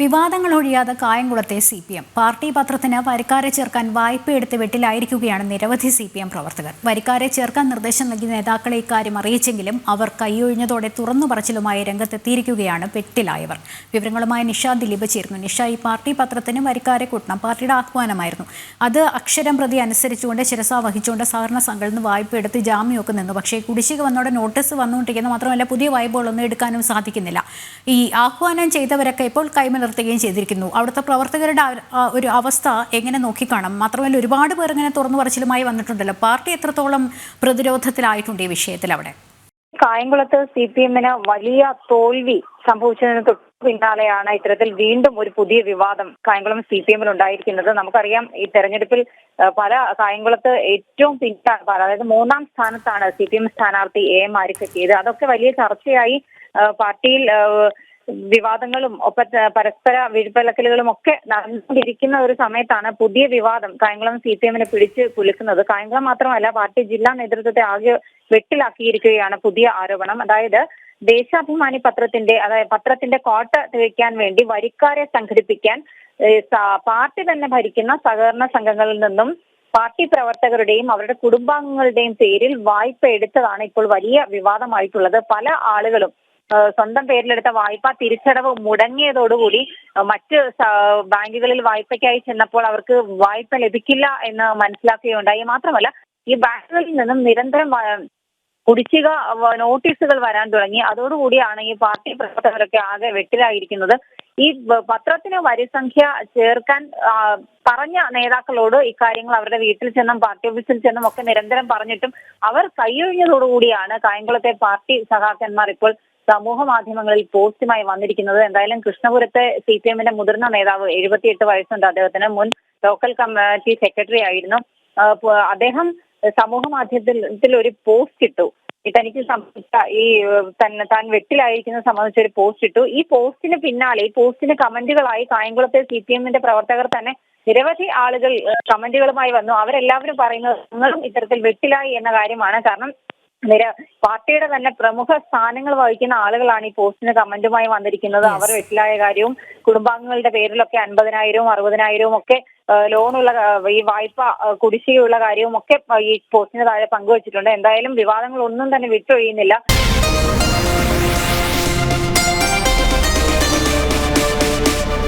വിവാദങ്ങൾ ഒഴിയാതെ കായംകുളത്തെ സി പി എം. പാർട്ടി പത്രത്തിന് വരിക്കാരെ ചേർക്കാൻ വായ്പ എടുത്ത് വെട്ടിലായിരിക്കുകയാണ് നിരവധി സി പി എം പ്രവർത്തകർ. വരിക്കാരെ ചേർക്കാൻ നിർദ്ദേശം നൽകിയ നേതാക്കളെ ഇക്കാര്യം അറിയിച്ചെങ്കിലും അവർ കൈയൊഴിഞ്ഞതോടെ തുറന്നു പറച്ചിലുമായി രംഗത്തെത്തിയിരിക്കുകയാണ് വെട്ടിലായവർ വിവരങ്ങളുമായി നിഷ ദിലീപ് ചേരുന്നു. നിഷ ഈ പാർട്ടി പത്രത്തിന് വരിക്കാരെ കൂട്ടണം. പാർട്ടിയുടെ ആഹ്വാനമായിരുന്നു. അത് അക്ഷരം പ്രതി അനുസരിച്ചുകൊണ്ട് ശിരസ വഹിച്ചുകൊണ്ട് സഹകരണ സംഘടന നിന്ന് വായ്പ എടുത്ത് ജാമ്യമൊക്കെ നിന്നു. പക്ഷേ കുടിശ്ശിക വന്നോടെ നോട്ടീസ് വന്നുകൊണ്ടിരിക്കുന്നു മാത്രമല്ല പുതിയ വായ്പകളൊന്നും എടുക്കാനും സാധിക്കുന്നില്ല. ഈ ആഹ്വാനം ചെയ്തവരൊക്കെ ഇപ്പോൾ കൈമലർത്തുകയും ചെയ്തിരിക്കുന്നു. അവിടുത്തെ പ്രവർത്തകരുടെ ഒരു അവസ്ഥ എങ്ങനെ നോക്കിക്കാണും? മാത്രമല്ല ഒരുപാട് പേർ ഇങ്ങനെ തുറന്നു പറച്ചിലുമായി വന്നിട്ടുണ്ടല്ലോ. പാർട്ടി എത്രത്തോളം പ്രതിരോധത്തിലായിട്ടുണ്ട് ഈ വിഷയത്തിൽ അവിടെ? കായംകുളത്ത് സി പി എമ്മിന് വലിയ തോൽവി സംഭവിച്ചതിന് തൊട്ട് പിന്നാലെയാണ് ഇത്തരത്തിൽ വീണ്ടും ഒരു പുതിയ വിവാദം കായംകുളം സി പി എമ്മിൽ ഉണ്ടായിരിക്കുന്നത്. നമുക്കറിയാം ഈ തെരഞ്ഞെടുപ്പിൽ പല കായംകുളത്ത് ഏറ്റവും പിന്നാണ് അതായത് മൂന്നാം സ്ഥാനത്താണ് സി പി എം സ്ഥാനാർത്ഥി എ എം അതൊക്കെ വലിയ ചർച്ചയായി പാർട്ടിയിൽ വിവാദങ്ങളും ഒപ്പം പരസ്പര വീഴ്പലക്കലുകളും ഒക്കെ നടന്നുകൊണ്ടിരിക്കുന്ന ഒരു സമയത്താണ് പുതിയ വിവാദം കായംകുളം സി പി എമ്മിനെ പിടിച്ച് കുലുക്കുന്നത്. കായംകുളം മാത്രമല്ല പാർട്ടി ജില്ലാ നേതൃത്വത്തെ ആകെ വെട്ടിലാക്കിയിരിക്കുകയാണ് പുതിയ ആരോപണം. അതായത് ദേശാഭിമാനി പത്രത്തിന്റെ അതായത് പത്രത്തിന്റെ കോട്ട തികയ്ക്കാൻ വേണ്ടി വരിക്കാരെ സംഘടിപ്പിക്കാൻ പാർട്ടി തന്നെ ഭരിക്കുന്ന സഹകരണ സംഘങ്ങളിൽ നിന്നും പാർട്ടി പ്രവർത്തകരുടെയും അവരുടെ കുടുംബാംഗങ്ങളുടെയും പേരിൽ വായ്പ എടുത്തതാണ് ഇപ്പോൾ വലിയ വിവാദമായിട്ടുള്ളത്. പല ആളുകളും സ്വന്തം പേരിലെടുത്ത വായ്പ തിരിച്ചടവ് മുടങ്ങിയതോടുകൂടി മറ്റ് ബാങ്കുകളിൽ വായ്പയ്ക്കായി ചെന്നപ്പോൾ അവർക്ക് വായ്പ ലഭിക്കില്ല എന്ന് മനസ്സിലാക്കുകയുണ്ടായി. മാത്രമല്ല ഈ ബാങ്കുകളിൽ നിന്നും നിരന്തരം കുടിശ്ശിക നോട്ടീസുകൾ വരാൻ തുടങ്ങി. അതോടുകൂടിയാണ് ഈ പാർട്ടി പ്രവർത്തകരൊക്കെ ആകെ വെട്ടിലായിരിക്കുന്നത്. ഈ പത്രത്തിന് വരിസംഖ്യ ചേർക്കാൻ പറഞ്ഞ നേതാക്കളോട് ഇക്കാര്യങ്ങൾ അവരുടെ വീട്ടിൽ ചെന്നും പാർട്ടി ഓഫീസിൽ ചെന്നും ഒക്കെ നിരന്തരം പറഞ്ഞിട്ടും അവർ കൈയൊഴിഞ്ഞതോടുകൂടിയാണ് കായംകുളത്തെ പാർട്ടി സഹാക്കന്മാർ ഇപ്പോൾ സമൂഹ മാധ്യമങ്ങളിൽ പോസ്റ്റുമായി വന്നിരിക്കുന്നത് എന്തായാലും കൃഷ്ണപുരത്തെ സി പി എമ്മിന്റെ മുതിർന്ന നേതാവ് എഴുപത്തിയെട്ട് വയസ്സുണ്ട്. അദ്ദേഹത്തിന് മുൻ ലോക്കൽ കമ്മിറ്റി സെക്രട്ടറി ആയിരുന്നു. അദ്ദേഹം സമൂഹ മാധ്യമത്തിൽ ഒരു പോസ്റ്റ് ഇട്ടു. തനിക്ക് സംബന്ധിച്ച ഈ തന്നെ താൻ വെട്ടിലായിരിക്കുന്നത് സംബന്ധിച്ച ഒരു പോസ്റ്റ് ഇട്ടു. ഈ പോസ്റ്റിന് പിന്നാലെ ഈ പോസ്റ്റിന് കമന്റുകളായി കായംകുളത്തെ സി പി എമ്മിന്റെ പ്രവർത്തകർ തന്നെ നിരവധി ആളുകൾ കമന്റുകളുമായി വന്നു. അവരെല്ലാവരും പറയുന്നത് നിങ്ങളും ഇത്തരത്തിൽ വെട്ടിലായി എന്ന കാര്യമാണ്. കാരണം നിര പാർട്ടിയുടെ തന്നെ പ്രമുഖ സ്ഥാനങ്ങൾ വഹിക്കുന്ന ആളുകളാണ് ഈ പോസ്റ്റിന് കമന്റുമായി വന്നിരിക്കുന്നത്. അവർ വെട്ടിലായ കാര്യവും കുടുംബാംഗങ്ങളുടെ പേരിലൊക്കെ അൻപതിനായിരവും അറുപതിനായിരവും ഒക്കെ ലോണുള്ള ഈ വായ്പ കുടിശ്ശികയുള്ള കാര്യവും ഒക്കെ ഈ പോസ്റ്റിന് താഴെ പങ്കുവച്ചിട്ടുണ്ട്. എന്തായാലും വിവാദങ്ങൾ ഒന്നും തന്നെ വിട്ടൊഴിയുന്നില്ല.